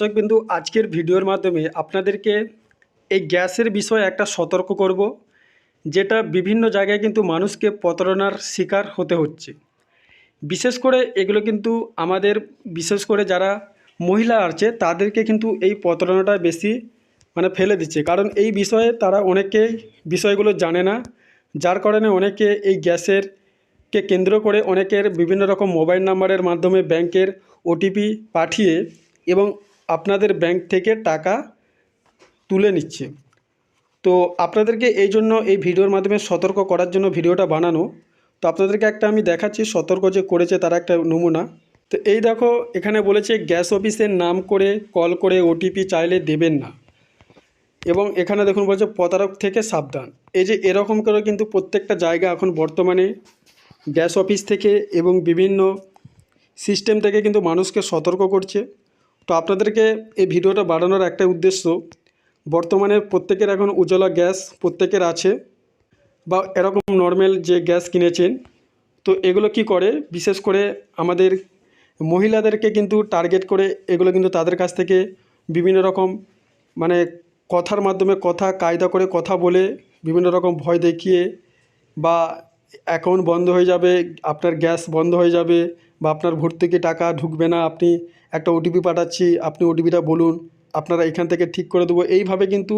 দর্শক বিন্দু, আজকের ভিডিওর মাধ্যমে আপনাদেরকে এই গ্যাসের বিষয়ে একটা সতর্ক করব, যেটা বিভিন্ন জায়গায় কিন্তু মানুষকে প্রতারণার শিকার হতে হচ্ছে। বিশেষ করে এগুলো কিন্তু আমাদের, বিশেষ করে যারা মহিলা আছে তাদেরকে কিন্তু এই প্রতারণাটা বেশি মানে ফেলে দিচ্ছে। কারণ এই বিষয়ে তারা অনেকেই বিষয়গুলো জানে না, যার কারণে অনেকে এই গ্যাসের কে কেন্দ্র করে অনেকের বিভিন্ন রকম মোবাইল নাম্বারের মাধ্যমে ব্যাংকের ওটিপি পাঠিয়ে এবং আপনাদের ব্যাংক থেকে টাকা তুলে নিচ্ছে। তো আপনাদেরকে এই জন্য এই ভিডিওর মাধ্যমে সতর্ক করার জন্য ভিডিওটা বানানো। তো আপনাদেরকে একটা আমি দেখাচ্ছি, সতর্ক যে করেছে তারা একটা নমুনা। তো এই দেখো, এখানে বলেছে গ্যাস অফিসের নাম করে কল করে ওটিপি চাইলে দেবেন না। এবং এখানে দেখুন বলছে, প্রতারক থেকে সাবধান। এই যে এরকম করে কিন্তু প্রত্যেকটা জায়গা এখন বর্তমানে গ্যাস অফিস থেকে এবং বিভিন্ন সিস্টেম থেকে কিন্তু মানুষকে সতর্ক করছে। তো আপনাদেরকে এই ভিডিওটা বাড়ানোর একটা উদ্দেশ্য, বর্তমানে প্রত্যেকের এখন উজ্জ্বলা গ্যাস প্রত্যেকের আছে বা এরকম নর্মাল যে গ্যাস কিনেছেন, তো এগুলো কি করে? বিশেষ করে আমাদের মহিলাদেরকে কিন্তু টার্গেট করে এগুলো কিন্তু তাদের কাছ থেকে বিভিন্ন রকম মানে কথার মাধ্যমে কথা, কায়দা করে কথা বলে বিভিন্ন রকম ভয় দেখিয়ে বা অ্যাকাউন্ট বন্ধ হয়ে যাবে, আপনার গ্যাস বন্ধ হয়ে যাবে বা আপনার ভোট থেকে টাকা ঢুকবে না, আপনি একটা ওটিপি পাঠাচ্ছি, আপনি ওটিপিটা বলুন, আপনারা এখান থেকে ঠিক করে দেবো। এইভাবে কিন্তু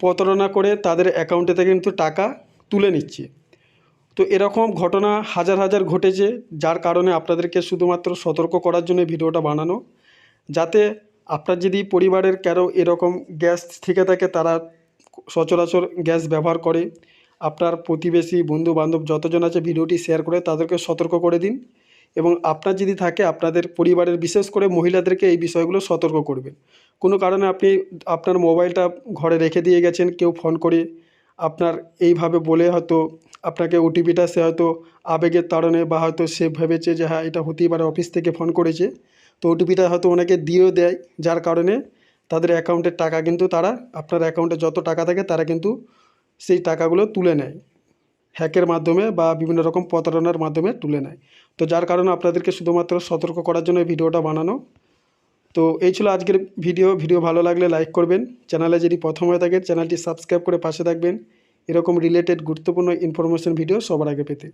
প্রতারণা করে তাদের অ্যাকাউন্টে থেকে কিন্তু টাকা তুলে নিচ্ছে। তো এরকম ঘটনা হাজার হাজার ঘটেছে, যার কারণে আপনাদেরকে শুধুমাত্র সতর্ক করার জন্য ভিডিওটা বানানো। যাতে আপনার যদি পরিবারের কারও এরকম গ্যাস থেকে থাকে, তারা সচরাচর গ্যাস ব্যবহার করে। আপনার প্রতিবেশী বন্ধু বান্ধব যতজন আছে ভিডিওটি শেয়ার করে তাদেরকে সতর্ক করে দিন এবং আপনার যদি থাকে, আপনাদের পরিবারের বিশেষ করে মহিলাদেরকে এই বিষয়গুলো সতর্ক করবেন। কোনো কারণে আপনি আপনার মোবাইলটা ঘরে রেখে দিয়ে গেছেন, কেউ ফোন করে আপনার এইভাবে বলে হয়তো আপনাকে ওটিপিটা সে হয়তো আবেগের তাড়নে বা হয়তো সে ভেবেছে যে হ্যাঁ এটা হতেই পারে অফিস থেকে ফোন করেছে। তো ওটিপিটা হয়তো অনেকে দিয়েও দেয়, যার কারণে তাদের অ্যাকাউন্টের টাকা কিন্তু তারা, আপনার অ্যাকাউন্টে যত টাকা থাকে তারা কিন্তু সেই টাকাগুলো তুলে নেয়। হ্যাকের মাধ্যমে বা বিভিন্ন রকম প্রতারণার মাধ্যমে তুলে নেয়। তো যার কারণে আপনাদেরকে শুধুমাত্র সতর্ক করার জন্য এই ভিডিওটা বানানো। তো এই ছিল আজকের ভিডিও। ভিডিও ভালো লাগলে লাইক করবেন। চ্যানেলে যদি প্রথম হয়ে থাকে চ্যানেলটি সাবস্ক্রাইব করে পাশে থাকবেন। এরকম রিলেটেড গুরুত্বপূর্ণ ইনফরমেশন ভিডিও সবার আগে পেতে।